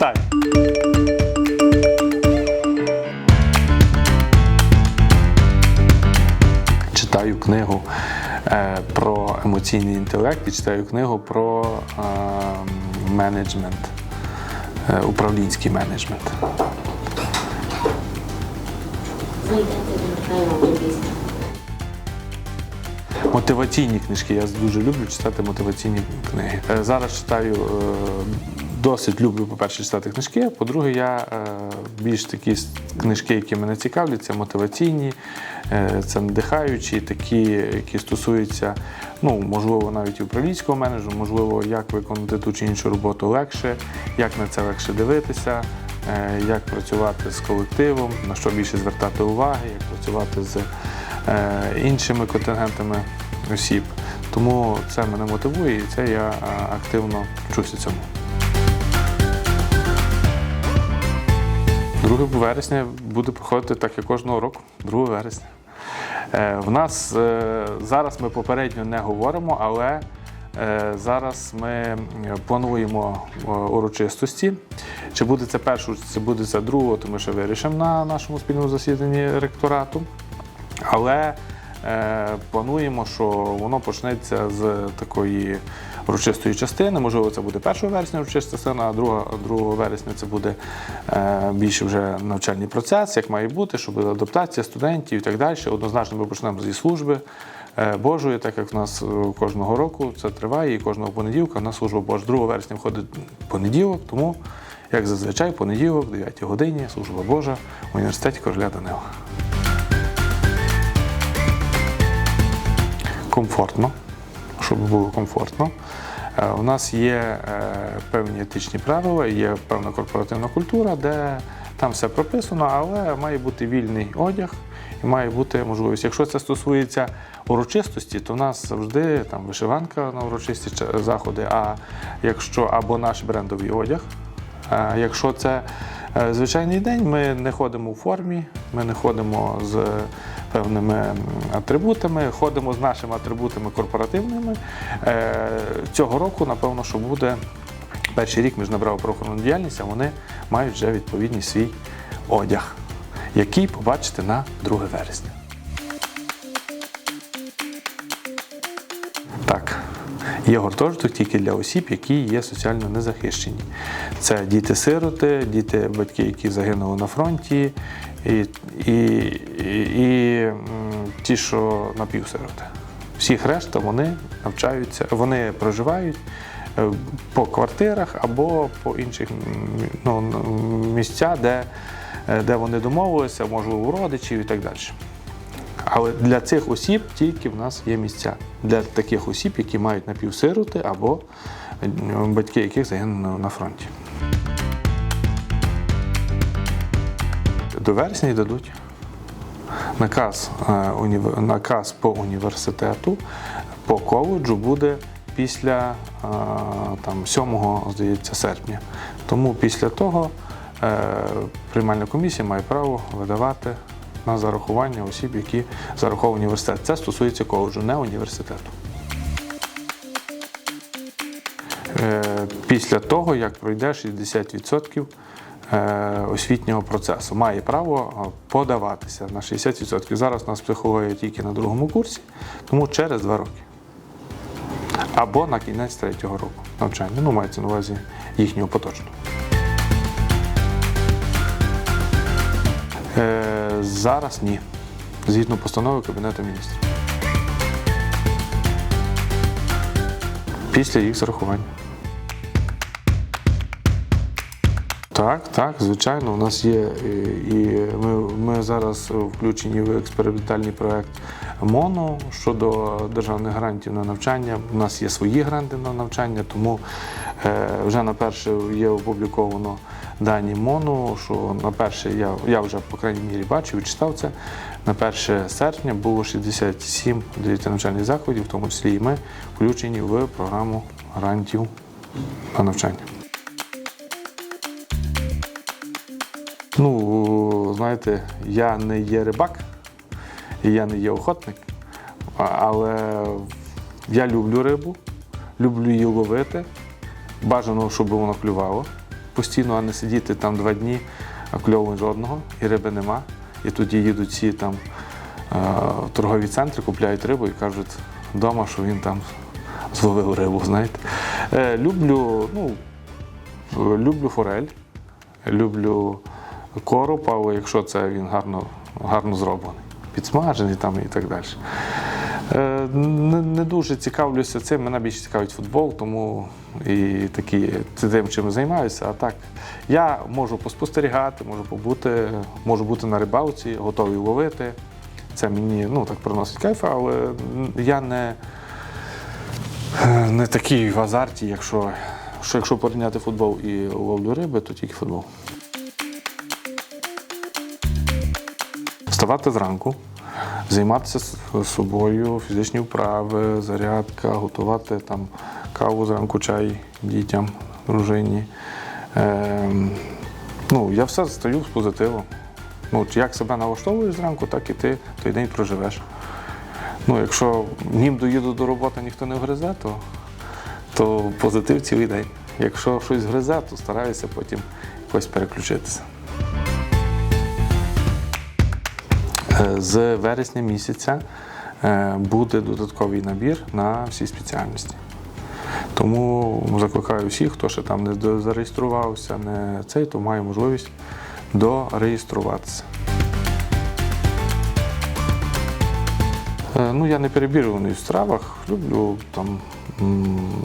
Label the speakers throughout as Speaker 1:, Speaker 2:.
Speaker 1: Вітаю! Читаю книгу е, про емоційний інтелект і читаю книгу про е, менеджмент, е, управлінський менеджмент. Мотиваційні книжки. Я дуже люблю читати мотиваційні книги. Е, Зараз читаю е, досить люблю, по-перше, читати книжки. По-друге, я е, більш такі книжки, які мене цікавлять, це мотиваційні, е, це надихаючі, такі, які стосуються, ну, можливо, навіть і управлінського менеджменту, можливо, як виконати ту чи іншу роботу легше, як на це легше дивитися. е, Як працювати з колективом, на що більше звертати уваги, як працювати з іншими контингентами осіб. Тому це мене мотивує і це я активно вчуся цьому. 2 вересня буде проходити так як кожного року, 2 вересня. Е, В нас е, зараз ми попередньо не говоримо, але е, зараз ми плануємо урочистості. Чи буде це першу, чи буде це другого, то ми ще вирішимо на нашому спільному засіданні ректорату. Але плануємо, що воно почнеться з такої урочистої частини. Можливо, це буде 1 вересня урочиста частина, а 2, 2 вересня це буде е, більше вже навчальний процес, як має бути, щоб буде адаптація студентів і так далі. Однозначно ми почнемо зі служби. е, Божої, так як в нас е, кожного року це триває, і кожного понеділка в нас служба Божа. 2 вересня входить понеділок, тому, як зазвичай, понеділок, 9 годині, служба Божа в університеті Короля Данила. комфортно, щоб було комфортно. Е, У нас є е, певні етичні правила, є певна корпоративна культура, де там все прописано, але має бути вільний одяг і має бути можливість. Якщо це стосується урочистості, то в нас завжди там вишиванка на урочисті заходи. А якщо або наш брендовий одяг, якщо це е, звичайний день, ми не ходимо у формі, ми не ходимо з певними атрибутами, ходимо з нашими атрибутами корпоративними. Е, Цього року, напевно, що буде перший рік міжнабрав правоохоронну діяльність, а вони мають вже відповідний свій одяг, який побачите на 2 вересня. Так, є гуртожиток тільки для осіб, які є соціально незахищені. Це діти-сироти, діти, батьки, які загинули на фронті, і, і, і, і ті, що напівсироти. Всіх решта вони навчаються, вони проживають е, по квартирах або по інших ну, місцях, де, е, де вони домовилися, можливо, у родичів і так далі. Але для цих осіб тільки в нас є місця. Для таких осіб, які мають напівсироти або е, батьки, яких загинули на фронті. До вересня дадуть наказ, е, наказ по університету, по коледжу буде після е, там, 7 здається, серпня. Тому після того е, приймальна комісія має право видавати на зарахування осіб, які зараховані в університет. Це стосується коледжу, не університету. Після того, як пройде 60% е, освітнього процесу, має право е, подаватися на 60%. Зараз нас психологія тільки на другому курсі, тому через два роки. Або на кінець третього року навчання. Ну, мається на увазі їхнього поточного. Е, зараз ні. Згідно постанови Кабінету міністрів. Після їх зарахування. Так, так, звичайно, у нас є е, і ми, ми зараз включені в експериментальний проект МОНО щодо державних грантів на навчання. У нас є свої гранти на навчання, тому е, вже на перше є опубліковано дані МОНу, що на перше я, я вже по крайній мірі бачив і читав це. На 1 серпня було 67 здається, навчальних закладів, в тому числі і ми включені в програму грантів на навчання. Ну, знаєте, я не є рибак, я не є охотник, але я люблю рибу, люблю її ловити. Бажано, щоб вона клювала постійно, а не сидіти там два дні, а кльову жодного, і риби нема. І тоді їдуть всі там е, торгові центри, купляють рибу і кажуть вдома, що він там зловив рибу. Знаєте. Е, люблю, ну, люблю форель, люблю короб, але якщо це він гарно, гарно зроблений, підсмажений там і так далі. Е, Не, не дуже цікавлюся цим, мене більше цікавить футбол, тому і такі тим, чим займаюся. А так, я можу поспостерігати, можу побути, можу бути на рибалці, готовий ловити. Це мені ну, так приносить кайф, але я не, не такий в азарті, якщо, що якщо порівняти футбол і ловлю риби, то тільки футбол. Вставати зранку, займатися собою, фізичні вправи, зарядка, готувати там каву зранку, чай дітям, дружині. Ем, ну, я все стаю з позитивом. Ну, як себе налаштовуєш зранку, так і ти той день проживеш. Ну, якщо нім доїду до роботи, ніхто не гризе, то, то позитив цілий день. Якщо щось гризе, то стараюся потім якось переключитися. З вересня місяця е, буде додатковий набір на всі спеціальності. Тому закликаю всіх, хто ще там не зареєструвався, не цей, то має можливість дореєструватися. Е, Ну, я не перебірюваний в стравах, люблю там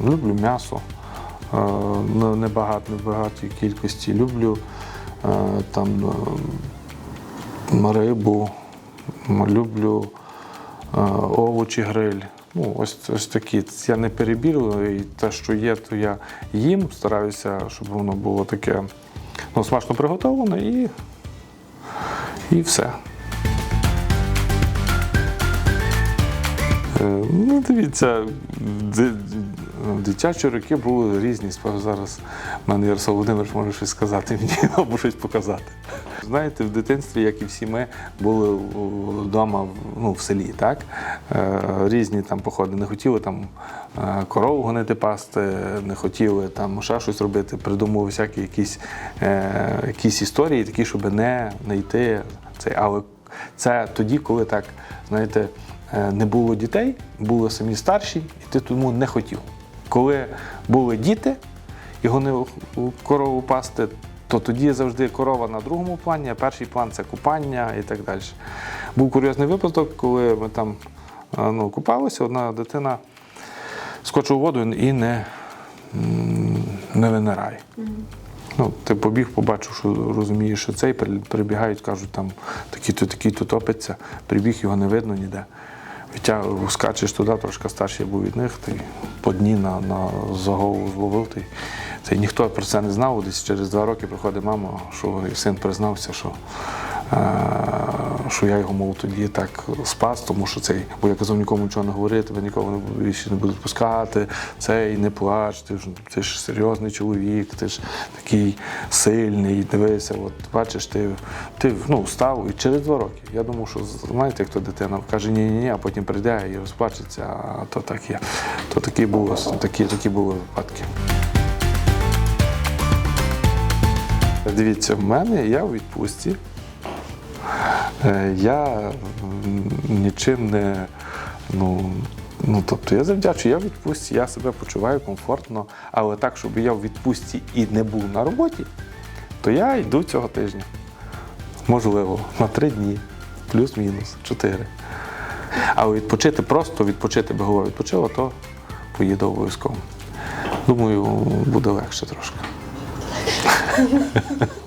Speaker 1: люблю м'ясо е, небагато, не в багатій кількості. Люблю е, там е, рибу, люблю е, овочі, гриль. Ну, ось, ось такі. Я не перебірюю, і те, що є, то я їм. Стараюся, щоб воно було таке ну, смачно приготовлене і, і все. Е, Ну, дивіться, ди- дитячі роки були різні. Зараз в мене Ярослав Володимирович може щось сказати мені або щось показати. Знаєте, в дитинстві, як і всі ми, були вдома ну, в селі, так? Е, Різні там походи. Не хотіли там е, корову гонити пасти, не хотіли там ще щось робити, придумували всякі якісь, е, якісь історії, такі, щоб не, не йти. Цей. Але це тоді, коли так, знаєте, не було дітей, були самі старші, і ти тому не хотів. Коли були діти, і гонив корову пасти, то тоді завжди корова на другому плані, а перший план це купання і так далі. Був курйозний випадок, коли ми там ну, купалися, одна дитина скочив у воду і не, не винирає. Ну, ти побіг, побачив, що розумієш, що цей прибігають, кажуть, там такий-то, такий-то топиться, прибіг, його не видно ніде. Скачеш туди, трошки старший був від них, ти по дні на, на за зловив. Ти. Це ніхто про це не знав. Десь через два роки приходить мама, що син признався, що, е, що я його мов тоді так спас, тому що цей, бо я казав нікому нічого не говорити, тебе нікого не більше не будуть пускати, цей не плач, ти ж, ти ж серйозний чоловік, ти ж такий сильний, дивися, от бачиш, ти, ти ну, встав і через два роки. Я думав, що знаєте, як то дитина каже, ні, ні, ні, а потім прийде і розплачеться, а то так є. То такі були, такі, такі були випадки. Дивіться, в мене я у відпустці. Е, Я нічим не. Ну, ну, тобто я завдячую, я в відпустці, я себе почуваю комфортно, але так, щоб я в відпустці і не був на роботі, то я йду цього тижня. Можливо, на три дні, плюс-мінус, чотири. А відпочити просто, відпочити би голова відпочила, то поїду обов'язково. Думаю, буде легше трошки.